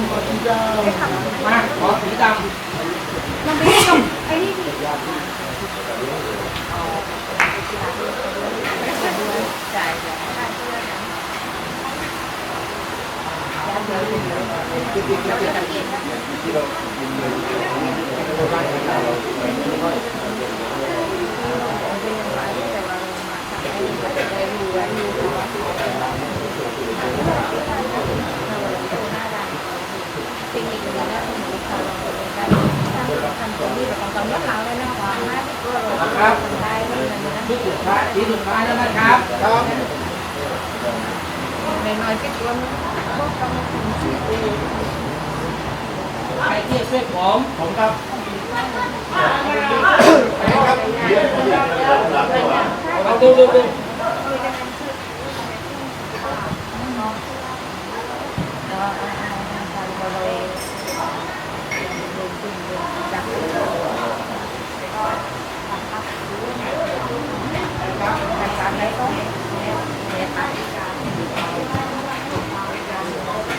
ำขอสีดำมาขอสีดมันไม่ได้ตรงไอ้นี่ดิจ่ายจ่ายจริงๆแล้วนะการทำ ตัวนี้แบบของตอนนี้เขาเลยนะว่าไม่ได้ตัวเราำนะครับได้เลยนะที่สุดท้ายที่สุดท้ายแล้วนะครับ ครับน้อยๆก็ตัวนี้พวกต้องถึงสี่ปีใครที่ช่วยผมผมครับเอาดูดูดู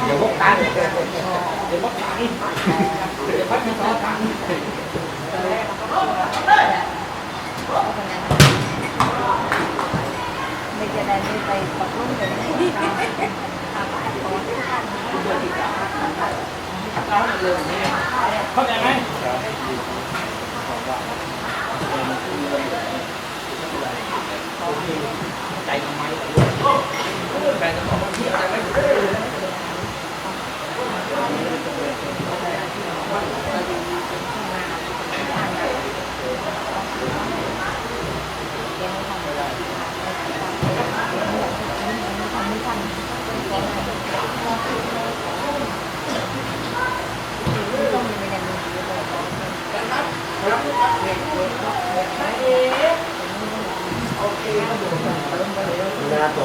เดี๋ยวพวกตันเดี๋ยวพวกตันเดี๋ยวพัดมันต่อตันไม่จะได้ไม่ไปปักลุ่มเลยนี่เข้าใจไหมใจทำไมแฟนจะบอกว่าพี่อะไรไม่ นาส่ง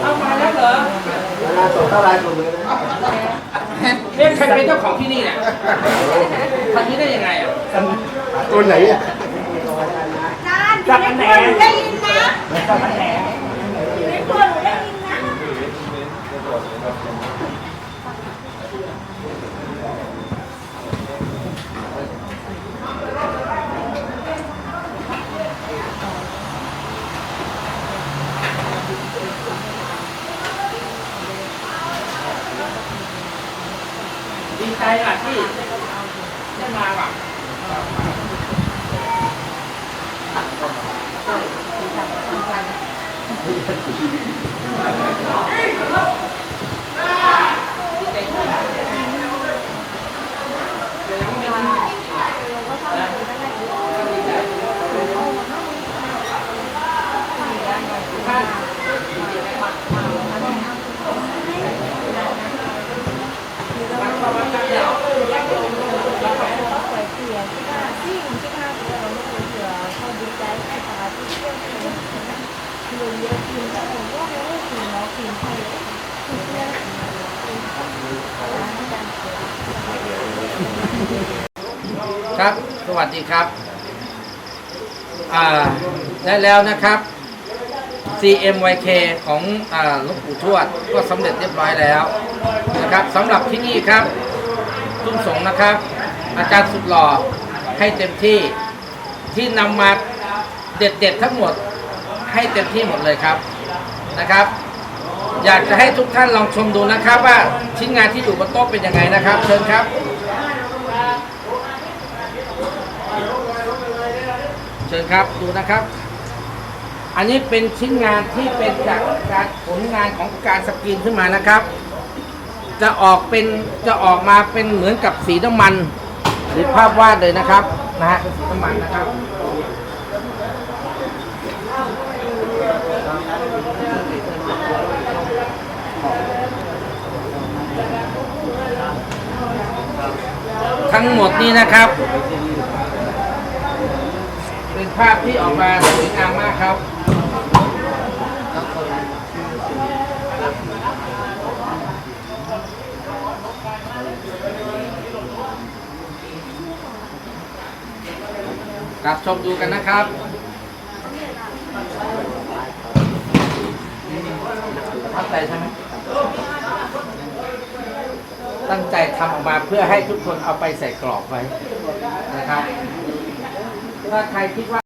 เอามาแล้วเหรอนาส่งเท่าไรกลุ่มเลยนะเอ๊ะใครเป็นเจ้าของที่นี่เนี่ยทำนี้ได้ยังไงอะตัวไหนอะ จับอันไหนได้ยินนะจับอันไหนในตัวหนูได้ยินนะ ดีใจอะที่ได้มาว่ะ ครับ สวัสดีครับ อ่า ได้แล้วนะครับ CMYK ของอ่าหลวงปู่ทวดก็สำเร็จเรียบร้อยแล้วนะครับสำหรับที่นี่ครับทุ่งสงนะครับ อาจารย์สุดหล่อให้เต็มที่ที่นำมาเด็ดๆทั้งหมด ให้เต็มที่หมดเลยครับนะครับ อยากจะให้ทุกท่านลองชมดูนะครับ ว่าชิ้นงานที่อยู่บนโต๊ะเป็นยังไงนะครับ เชิญครับเชิญครับดูนะครับ อันนี้เป็นชิ้นงานที่เป็นจากการผลงานของการสกรีนขึ้นมานะครับ จะออกเป็นจะออกมาเป็นเหมือนกับสีน้ำมัน หรือภาพวาดเลยนะครับนะฮะเป็นสีน้ำมันนะครับ ทั้งหมดนี้นะครับ เป็นภาพที่ออกมาสวยงามมากครับกลับชมดูกันนะครับประทับใจใช่ไหม ตั้งใจทำออกมาเพื่อให้ทุกคนเอาไปใส่กรอบไว้นะครับ ถ้าใครคิดว่า